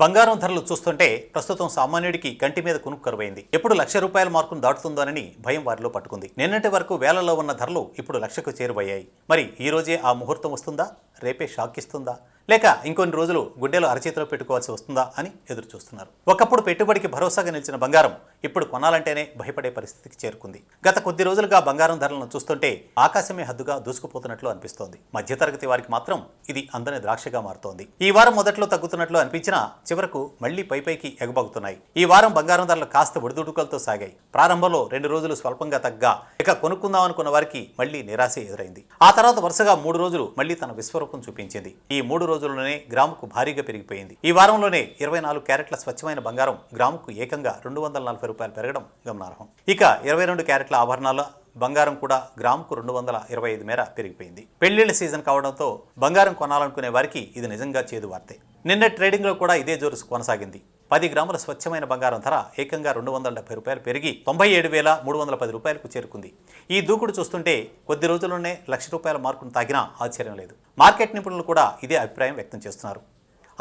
బంగారం ధరలు చూస్తుంటే ప్రస్తుతం సామాన్యుడికి కంటి మీద కునుకు కరువైంది. ఎప్పుడు లక్ష రూపాయల మార్కును దాటుతుందోనని భయం వారిలో పట్టుకుంది. నిన్నటి వరకు వేలలో ఉన్న ధరలు ఇప్పుడు లక్షకు చేరువయ్యాయి. మరి ఈ రోజే ఆ ముహూర్తం వస్తుందా? రేపే షాక్ ఇస్తుందా? లేక ఇంకొన్ని రోజులు గుడ్డెలు అరచేతిలో పెట్టుకోవాల్సి వస్తుందా అని ఎదురు చూస్తున్నారు ఒకప్పుడు పెట్టుబడికి భరోసాగా నిలిచిన బంగారం ఇప్పుడు కొనాలంటేనే భయపడే పరిస్థితికి చేరుకుంది. గత కొద్ది రోజులుగా బంగారం ధరలను చూస్తుంటే ఆకాశమే హద్దుగా దూసుకుపోతున్నట్లు అనిపిస్తోంది. మధ్యతరగతి వారికి మాత్రం ఇది అందని ద్రాక్షగా మారుతోంది. ఈ వారం మొదట్లో తగ్గుతున్నట్లు అనిపించినా చివరకు మళ్ళీ పైపైకి ఎగబాగుతున్నాయి. ఈ వారం బంగారం ధరలు కాస్త ఒడిదుడుకలతో సాగాయి. ప్రారంభంలో రెండు రోజులు స్వల్పంగా తగ్గా ఇక కొనుక్కుందాం అనుకున్న వారికి మళ్ళీ నిరాశ ఎదురైంది. ఆ తర్వాత వరుసగా మూడు రోజులు మళ్ళీ తన విశ్వరూపం చూపించింది. ఈ మూడు రోజుల్లోనే గ్రాముకు భారీగా పెరిగిపోయింది. ఈ వారంలోనే ఇరవై నాలుగు క్యారెట్ల స్వచ్ఛమైన బంగారం గ్రాముకు ఏకంగా రెండు వందల నలభై రూపాయలు పెరగడం గమనార్హం. ఇక ఇరవై రెండు క్యారెట్ల ఆభరణాల బంగారం కూడా గ్రాముకు రెండు వందల ఇరవై ఐదు మేర పెరిగిపోయింది. పెళ్ళిళ్ళ సీజన్ కావడంతో బంగారం కొనాలనుకునే వారికి ఇది నిజంగా చేదు వార్తే. నిన్న ట్రేడింగ్లో కూడా ఇదే జోరు కొనసాగింది. పది గ్రాముల స్వచ్ఛమైన బంగారం ధర ఏకంగా రెండు వందల డెబ్బై రూపాయలు పెరిగి తొంభై ఏడు వేల మూడు వందల పది రూపాయలకు చేరుకుంది. ఈ దూకుడు చూస్తుంటే కొద్ది రోజుల్లోనే లక్ష రూపాయల మార్కును తాగినా ఆశ్చర్యం లేదు. మార్కెట్ నిపుణులు కూడా ఇదే అభిప్రాయం వ్యక్తం చేస్తున్నారు.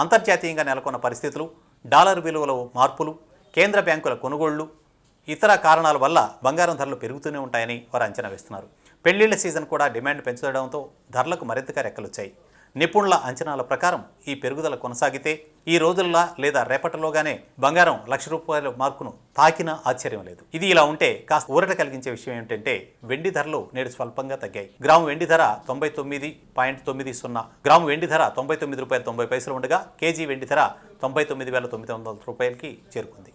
అంతర్జాతీయంగా నెలకొన్న పరిస్థితులు డాలర్ విలువల మార్పులు కేంద్ర బ్యాంకుల కొనుగోళ్ళు ఇతర కారణాల వల్ల బంగారం ధరలు పెరుగుతూనే ఉంటాయని వారు అంచనా వేస్తున్నారు. పెళ్ళిళ్ళ సీజన్ కూడా డిమాండ్ పెంచడంతో ధరలకు మరింతగా రెక్కలొచ్చాయి. నిపుణుల అంచనాల ప్రకారం ఈ పెరుగుదల కొనసాగితే ఈ రోజుల్లో లేదా రేపటిలోగానే బంగారం లక్ష రూపాయల మార్కును తాకిన ఆశ్చర్యం లేదు. ఇది ఇలా ఉంటే కాస్త ఊరట కలిగించే విషయం ఏమిటంటే వెండి ధరలు నేడు స్వల్పంగా తగ్గాయి. గ్రాము వెండి ధర తొంభై తొమ్మిది పాయింట్ తొమ్మిది సున్నా గ్రాము వెండి ధర తొంభై తొమ్మిది రూపాయల తొంభై పైసలు ఉండగా కేజీ వెండి ధర తొంభై తొమ్మిది వేల తొమ్మిది వందల రూపాయలకి చేరుకుంది.